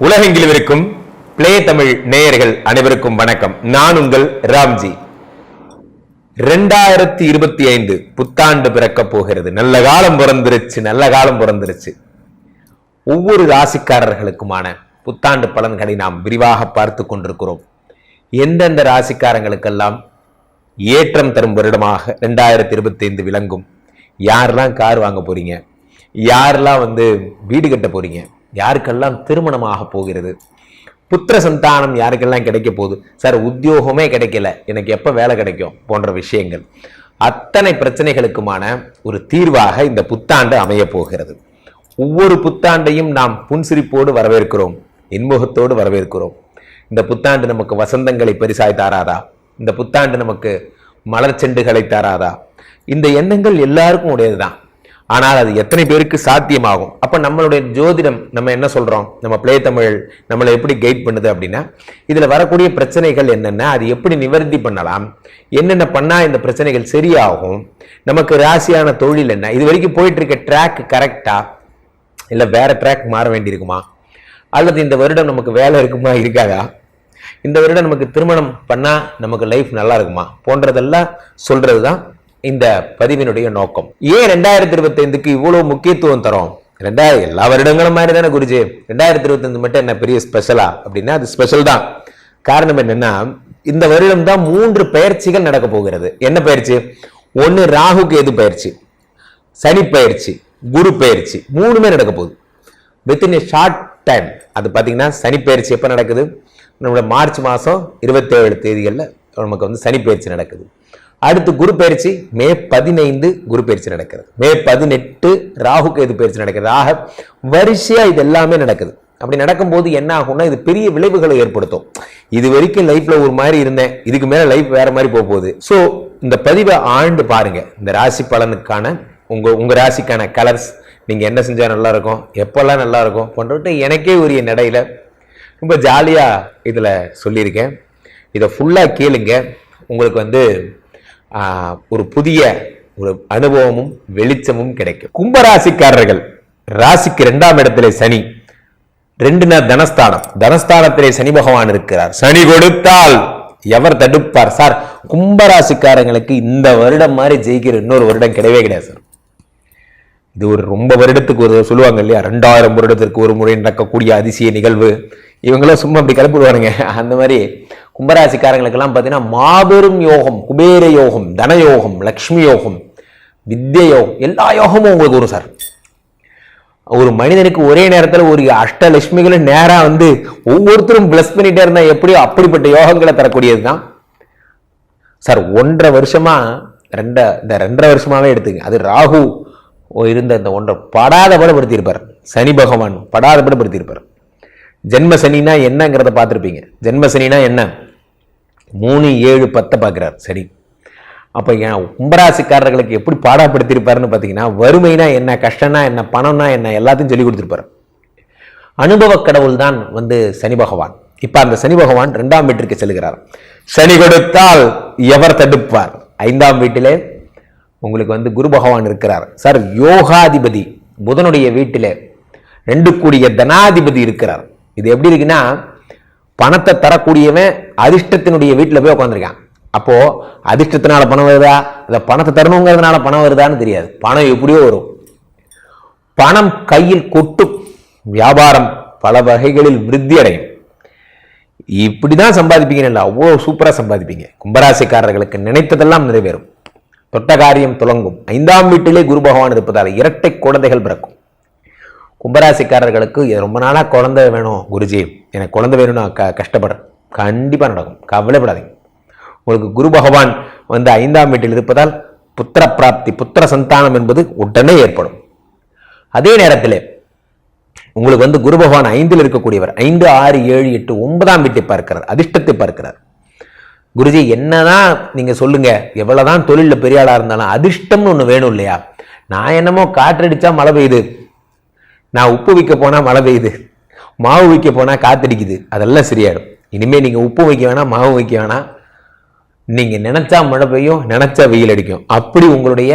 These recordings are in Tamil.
உலகெங்கிலும் இருக்கும் பிளே தமிழ் நேயர்கள் அனைவருக்கும் வணக்கம். நான் உங்கள் ராம்ஜி. ரெண்டாயிரத்தி இருபத்தி ஐந்து புத்தாண்டு பிறக்க போகிறது. நல்ல காலம் பிறந்துருச்சு நல்ல காலம் பிறந்துருச்சு. ஒவ்வொரு ராசிக்காரர்களுக்குமான புத்தாண்டு பலன்களை நாம் விரிவாக பார்த்து கொண்டிருக்கிறோம். எந்தெந்த ராசிக்காரங்களுக்கெல்லாம் ஏற்றம் தரும் வருடமாக ரெண்டாயிரத்தி இருபத்தி ஐந்து விளங்கும்? யாரெல்லாம் கார் வாங்க போறீங்க? யாரெல்லாம் வந்து வீடு கட்ட போறீங்க? யாருக்கெல்லாம் திருமணமாக போகிறது? புத்திர சந்தானம் யாருக்கெல்லாம் கிடைக்க போகுது? சார் உத்தியோகமே கிடைக்கல. எனக்கு எப்போ வேலை கிடைக்கும்? போன்ற விஷயங்கள். அத்தனை பிரச்சனைகளுக்குமான ஒரு தீர்வாக இந்த புத்தாண்டு அமைய போகிறது. ஒவ்வொரு புத்தாண்டையும் நாம் புன்சிரிப்போடு வரவேற்கிறோம். இன்முகத்தோடு வரவேற்கிறோம். இந்த புத்தாண்டு நமக்கு வசந்தங்களை பெரிசாய் தாராதா? இந்த புத்தாண்டு நமக்கு மலர் செண்டுகளை தாராதா? இந்த எண்ணங்கள் எல்லாருக்கும் உடையது தான் ஆனால் அது எத்தனை பேருக்கு சாத்தியமாகும்? அப்போ நம்மளுடைய ஜோதிடம் நம்ம என்ன சொல்கிறோம் நம்ம பிளே தமிழ் நம்மளை எப்படி கைட் பண்ணுது அப்படின்னா இதில் வரக்கூடிய பிரச்சனைகள் என்னென்ன அது எப்படி நிவர்த்தி பண்ணலாம் என்னென்ன பண்ணால் இந்த பிரச்சனைகள் சரியாகும் நமக்கு ராசியான தொழில் என்ன இது வரைக்கும் போயிட்டு இருக்க ட்ராக் கரெக்டாக இல்லை வேறு ட்ராக் மாற வேண்டியிருக்குமா? அல்லது இந்த வருடம் நமக்கு வேலை இருக்குமா இருக்காதா? இந்த வருடம் நமக்கு திருமணம் பண்ணால் நமக்கு லைஃப் நல்லா இருக்குமா? போன்றதெல்லாம் சொல்கிறது தான் இந்த பதிவினுடைய நோக்கம். ஏன் ரெண்டாயிரத்தி இருபத்தி ஐந்துக்கு இவ்வளவு முக்கியத்துவம் தரோம்? ரெண்டாயிரம் எல்லா வருடங்களும் மாதிரி தானே குருஜி? ரெண்டாயிரத்தி இருபத்தி ஐந்து மட்டும் என்ன பெரிய ஸ்பெஷலா அப்படின்னா அது ஸ்பெஷல் தான். காரணம் என்னன்னா இந்த வருடம் தான் மூன்று பயிற்சிகள் நடக்க போகிறது. என்ன பயிற்சி? ஒன்னு ராகு கேது பயிற்சி சனி பயிற்சி குரு பயிற்சி மூணுமே நடக்க போகுது. வித்தின் ஏ ஷார்ட் டைம் அது பார்த்தீங்கன்னா சனி பயிற்சி எப்போ நடக்குது? நம்மளோட மார்ச் மாதம் இருபத்தேழு தேதிகளில் நமக்கு வந்து சனி பயிற்சி நடக்குது. அடுத்து குரு பயிற்சி மே பதினைந்து குரு பயிற்சி நடக்கிறது. மே பதினெட்டு ராகு கேது பயிற்சி நடக்கிறது. ஆக வரிசையாக இது எல்லாமே நடக்குது. அப்படி நடக்கும்போது என்ன ஆகும்னா இது பெரிய விளைவுகளை ஏற்படுத்தும். இது வரைக்கும் லைஃப்பில் ஒரு மாதிரி இருந்தேன். இதுக்கு மேலே லைஃப் வேற மாதிரி போக போகுது. ஸோ இந்த பதிவை ஆண்டு பாருங்க. இந்த ராசி பலனுக்கான உங்கள் உங்கள் ராசிக்கான கலர்ஸ் நீங்கள் என்ன செஞ்சால் நல்லாயிருக்கும்? எப்போல்லாம் நல்லாயிருக்கும்? போன்றவற்றை எனக்கே உரிய நடையில் ரொம்ப ஜாலியாக இதில் சொல்லியிருக்கேன். இதை ஃபுல்லாக கேளுங்க. உங்களுக்கு வந்து ஒரு புதிய ஒரு அனுபவமும் வெளிச்சமும் கிடைக்கும். கும்பராசிக்காரர்கள் ராசிக்கு இரண்டாம் இடத்துல சனி ரெண்டுனா தனஸ்தானம். தனஸ்தானத்திலே சனி பகவான் இருக்கிறார். சனி கொடுத்தால் எவர் தடுப்பார்? சார் கும்பராசிக்காரங்களுக்கு இந்த வருடம் மாதிரி ஜெயிக்கிற இன்னொரு வருடம் கிடையவே கிடையாது சார். இது ஒரு ரொம்ப வருடத்துக்கு ஒரு சொல்லுவாங்க இல்லையா? ரெண்டாயிரம் வருடத்திற்கு ஒரு முறை நடக்கக்கூடிய அதிசய நிகழ்வு. இவங்களாம் சும்மா அப்படி கிளப்பிடுவானுங்க. அந்த மாதிரி கும்பராசிக்காரங்களுக்கெல்லாம் பார்த்தீங்கன்னா மாபெரும் யோகம் குபேர யோகம் தன யோகம் லக்ஷ்மி யோகம் வித்ய யோகம் எல்லா யோகமும் உங்களுக்கு வரும் சார். ஒரு மனிதனுக்கு ஒரே நேரத்தில் ஒரு அஷ்டலட்சுமிகளும் நேராக வந்து ஒவ்வொருத்தரும் பிளஸ் பண்ணிட்டே இருந்தால் எப்படியோ அப்படிப்பட்ட யோகங்களை தரக்கூடியது தான் சார் ஒன்றரை வருஷமாக ரெண்ட இந்த ரெண்டரை வருஷமாவே எடுத்துங்க. அது ராகு இருந்த இந்த ஒன்றை படாத படப்படுத்தியிருப்பார் சனி பகவான் படாத படப்படுத்தியிருப்பார் ஜென்ம சனினா என்னங்கிறத பார்த்துருப்பீங்க. ஜென்ம சனினா என்ன? மூணு ஏழு பத்தை பார்க்குறாரு சரி அப்போ ஏன் கும்பராசிக்காரர்களுக்கு எப்படி பாடப்படுத்தியிருப்பாருன்னு பார்த்தீங்கன்னா வறுமைனா என்ன கஷ்டம்னா என்ன பணம்னா என்ன எல்லாத்தையும் சொல்லி கொடுத்துருப்பாரு. அனுபவ கடவுள் தான் வந்து சனி பகவான். இப்போ அந்த சனி பகவான் ரெண்டாம் வீட்டிற்கு செல்கிறார். சனி கொடுத்தால் எவர் தடுப்பார்? ஐந்தாம் வீட்டிலே உங்களுக்கு வந்து குரு பகவான் இருக்கிறார். சார் யோகாதிபதி புதனுடைய வீட்டிலே ரெண்டு கூடிய தனாதிபதி இருக்கிறார். இது எப்படி இருக்குன்னா பணத்தை தரக்கூடியவன் அதிர்ஷ்டத்தினுடைய வீட்டில் போய் உட்காந்துருக்கான் அப்போ அதிர்ஷ்டத்தினால பணம் வருதா? இல்லை பணத்தை தரணுங்கிறதுனால பணம் வருதான்னு தெரியாது. பணம் எப்படியோ வரும். பணம் கையில் கொட்டும். வியாபாரம் பல வகைகளில் விருத்தி அடையும். இப்படிதான் சம்பாதிப்பீங்கன்னு இல்லை அவ்வளோ சூப்பராக சம்பாதிப்பீங்க. கும்பராசிக்காரர்களுக்கு நினைத்ததெல்லாம் நிறைவேறும். தொட்ட காரியம் துலங்கும் ஐந்தாம் வீட்டிலே குரு பகவான் இருப்பதால் இரட்டை குழந்தைகள் பிறக்கும். கும்பராசிக்காரர்களுக்கு ரொம்ப நாளாக குழந்தை வேணும் குருஜி. எனக்கு குழந்தை வேணும்னு நான் க கஷ்டப்படுறேன். கண்டிப்பாக நடக்கும். கவலைப்படாதீங்க. உங்களுக்கு குரு பகவான் வந்து ஐந்தாம் வீட்டில் இருப்பதால் புத்திர பிராப்தி புத்திர சந்தானம் என்பது உடனே ஏற்படும். அதே நேரத்தில் உங்களுக்கு வந்து குரு பகவான் ஐந்தில் இருக்கக்கூடியவர் ஐந்து ஆறு ஏழு எட்டு ஒன்பதாம் வீட்டை பார்க்கிறார் அதிர்ஷ்டத்தை பார்க்கிறார். குருஜி என்னதான் சொல்லுங்கள் எவ்வளோ தான் தொழிலில் பெரிய ஆளாக இருந்தாலும் அதிர்ஷ்டம்னு ஒன்று வேணும் இல்லையா? நான் என்னமோ காற்றடிச்சா மழை பெய்யுது. நான் உப்பு வைக்க போனால் மழை பெய்யுது. மாவு வைக்க போனால் காத்தடிக்குது. அதெல்லாம் சரியாயிடும். இனிமேல் நீங்கள் உப்பு வைக்க வேணாம் மாவு வைக்க வேணாம் நீங்கள் நினச்சா மழை பெய்யும் நினச்சா வெயில் அடிக்கும். அப்படி உங்களுடைய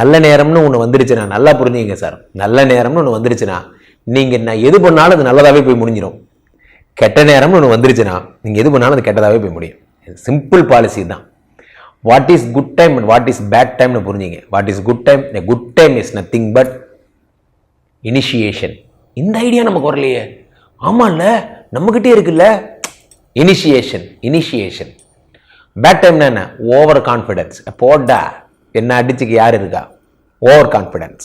நல்ல நேரம்னு ஒன்று வந்துருச்சுன்னா நல்லா புரிஞ்சுங்க சார். நல்ல நேரம்னு ஒன்று வந்துருச்சுன்னா நீங்கள் நான் எது பண்ணாலும் அது நல்லதாகவே போய் முடிஞ்சிடும் கெட்ட நேரம்னு ஒன்று வந்துருச்சுன்னா நீங்கள் எது பண்ணாலும் அது கெட்டதாகவே போய் முடியும். சிம்பிள் பாலிசி தான். What is good time and what is bad டைம்னு புரிஞ்சுங்க what is good time good time is nothing but initiation இந்த ஐடியா நமக்கு வரலையே ஆமாம்ல நம்மக்கிட்டே இருக்குல்ல? இனிஷியேஷன் இனிஷியேஷன் பேட் டைம்னா என்ன? ஓவர் கான்ஃபிடென்ஸ் போடா என்ன அடிச்சுக்கு யார் இருக்கா? ஓவர் கான்ஃபிடென்ஸ்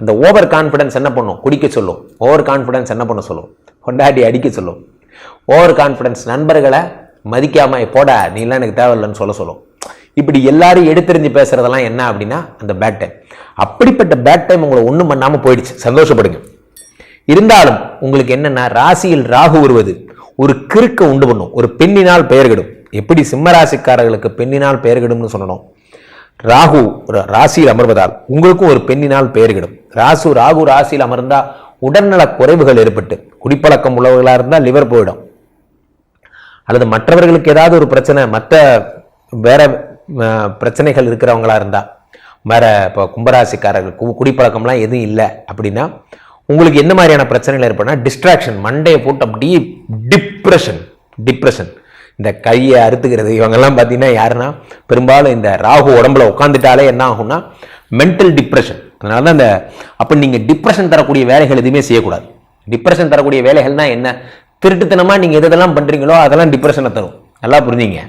அந்த ஓவர் கான்ஃபிடென்ஸ் என்ன பண்ணும்? குடிக்க சொல்லும். ஓவர் கான்ஃபிடென்ஸ் என்ன பண்ண சொல்லும்? கொண்டாடி அடிக்க சொல்லும். ஓவர் கான்ஃபிடென்ஸ் நண்பர்களை மதிக்காம போடா நீலாம் எனக்கு தேவையில்லைன்னு சொல்ல சொல்லும். இப்படி எல்லாரும் எடுத்தெறிஞ்சு பேசுறதெல்லாம் என்ன அப்படின்னா அந்த பேட் டைம் அப்படிப்பட்ட பேட் டைம் உங்களை ஒன்றும் பண்ணாமல் போயிடுச்சு. சந்தோஷப்படுங்க. இருந்தாலும் உங்களுக்கு என்னென்னா ராசியில் ராகு வருவது ஒரு கிறுக்க உண்டு பண்ணும். ஒரு பெண்ணினால் பெயர் கெடும். எப்படி சிம்ம ராசிக்காரர்களுக்கு பெண்ணினால் பெயர் கெடும்னு சொல்லணும்? ராகு ஒரு ராசியில் அமர்வதால் உங்களுக்கும் ஒரு பெண்ணினால் பெயர் கெடும். ராசு ராகு ராசியில் அமர்ந்தால் உடல்நல குறைவுகள் ஏற்பட்டு குடிப்பழக்கம் உள்ளவர்களாக இருந்தால் லிவர் போயிடும். அல்லது மற்றவர்களுக்கு ஏதாவது ஒரு பிரச்சனை மற்ற வேற பிரச்சனைகள் இருக்கிறவங்களா இருந்தால் வேறு இப்போ கும்பராசிக்காரர்கள் கு- குடிப்பழக்கம்லாம் எதுவும் இல்லை அப்படின்னா உங்களுக்கு என்ன மாதிரியான பிரச்சனைகள் ஏற்படுனா டிஸ்ட்ராக்ஷன் மண்டையை போட்டு அப்படியே டிப்ரெஷன் டிப்ரெஷன் இந்த கையை அறுத்துக்கிறது இவங்கெல்லாம் பார்த்தீங்கன்னா யாருன்னா பெரும்பாலும் இந்த ராகு உடம்புல உட்காந்துட்டாலே என்ன ஆகும்னா மென்டல் டிப்ரெஷன் அதனால தான் இந்த அப்போ நீங்கள் டிப்ரெஷன் தரக்கூடிய வேலைகள் எதுவுமே செய்யக்கூடாது. டிப்ரெஷன் தரக்கூடிய வேலைகள்னா என்ன? திருட்டுத்தனமாக நீங்கள் எதெல்லாம் பண்ணுறீங்களோ அதெல்லாம் டிப்ரெஷனை தரும். நல்லா புரிஞ்சுங்க.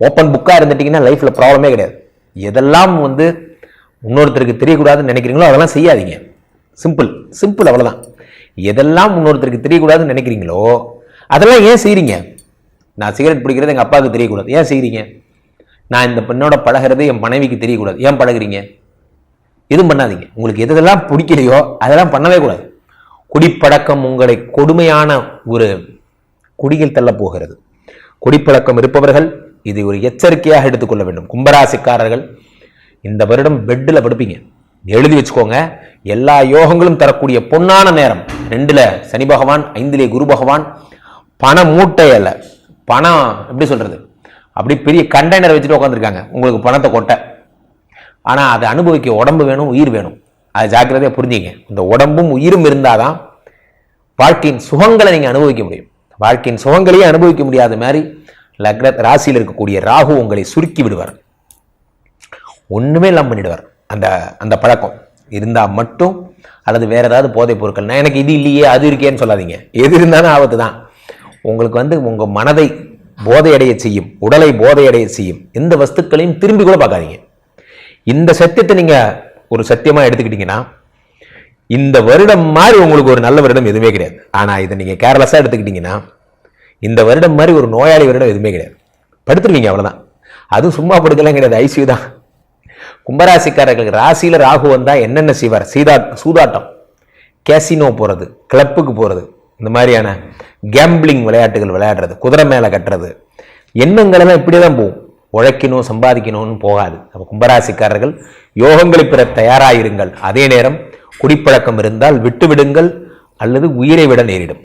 ஓப்பன் புக்காக இருந்துட்டிங்கன்னா லைஃப்பில் ப்ராப்ளமே கிடையாது. எதெல்லாம் வந்து இன்னொருத்தருக்கு தெரியக்கூடாதுன்னு நினைக்கிறீங்களோ அதெல்லாம் செய்யாதீங்க. சிம்பிள் சிம்பிள் அவ்வளோதான் எதெல்லாம் இன்னொருத்தருக்கு தெரியக்கூடாதுன்னு நினைக்கிறீங்களோ அதெல்லாம் ஏன் செய்கிறீங்க நான் சிகரெட் பிடிக்கிறது எங்கள் அப்பாவுக்கு தெரியக்கூடாது. ஏன் செய்கிறீங்க நான் இந்த பெண்ணோட பழகிறது என் மனைவிக்கு தெரியக்கூடாது. ஏன் பழகுறீங்க? எதுவும் பண்ணாதீங்க. உங்களுக்கு எதெல்லாம் பிடிக்கலையோ அதெல்லாம் பண்ணவே கூடாது. குடிப்பழக்கம் உங்களை கொடுமையான ஒரு குடியில் தள்ளப்போகிறது குடிப்பழக்கம் இருப்பவர்கள் இதை ஒரு எச்சரிக்கையாக எடுத்துக்கொள்ள வேண்டும். கும்பராசிக்காரர்கள் இந்த வருடம் பெட்டில் படுப்பீங்க. எழுதி வச்சுக்கோங்க எல்லா யோகங்களும் தரக்கூடிய பொன்னான நேரம். ரெண்டில் சனி பகவான் ஐந்திலே குரு பகவான். பண மூட்டை அல்ல. பணம் எப்படி சொல்கிறது அப்படி பெரிய கண்டெய்னர் வச்சுட்டு உட்காந்துருக்காங்க உங்களுக்கு பணத்தை கொட்டை. ஆனால் அதை அனுபவிக்க உடம்பு வேணும் உயிர் வேணும். அதை ஜாக்கிரதையாக புரிஞ்சுங்க. இந்த உடம்பும் உயிரும் இருந்தாதான் வாழ்க்கையின் சுகங்களை நீங்கள் அனுபவிக்க முடியும். வாழ்க்கையின் சுகங்களையே அனுபவிக்க முடியாத மாதிரி லக்ன ராசியில் இருக்கக்கூடிய ராகு உங்களை சுருக்கி விடுவார். ஒன்றுமே இல்லாமல் பண்ணிடுவார். அந்த அந்த பழக்கம். இருந்தால் மட்டும் அல்லது வேறு ஏதாவது போதைப் பொருட்கள் நான் எனக்கு இது இல்லையே அது இருக்கேன்னு சொல்லாதீங்க. எது இருந்தாலும் ஆபத்து தான். உங்களுக்கு வந்து உங்கள் மனதை போதையடைய செய்யும் உடலை போதையடைய செய்யும் எந்த வஸ்துக்களையும் திரும்பி கூட பார்க்காதீங்க. இந்த சத்தியத்தை நீங்கள் ஒரு சத்தியமாக எடுத்துக்கிட்டிங்கன்னா இந்த வருடம் மாதிரி உங்களுக்கு ஒரு நல்ல வருடம் எதுவுமே கிடையாது. ஆனால் இதை நீங்கள் கேர்லெஸ்ஸாக எடுத்துக்கிட்டிங்கன்னா இந்த வருடம் மாதிரி ஒரு நோயாளி வருடம் எதுவுமே கிடையாது. படுத்துருவீங்க அவ்வளோதான் அதுவும் சும்மா படுக்கலாம் கிடையாது ஐசியூ தான். கும்பராசிக்காரர்களுக்கு ராசியில் ராகு வந்தால் என்னென்ன செய்வார்? சீதா சூதாட்டம். கேசினோ போகிறது கிளப்புக்கு போகிறது இந்த மாதிரியான கேம்பிளிங் விளையாட்டுகள் விளையாடுறது குதிரை மேலே கட்டுறது. எண்ணங்களெல்லாம் இப்படி தான் போகும். உழைக்கணும் சம்பாதிக்கணும்னு போகாது. அப்போ கும்பராசிக்காரர்கள் யோகங்களை பெற தயாராயிருங்கள். அதே நேரம் குடிப்பழக்கம் இருந்தால் விட்டு விடுங்கள் அல்லது உயிரை விட நேரிடும்.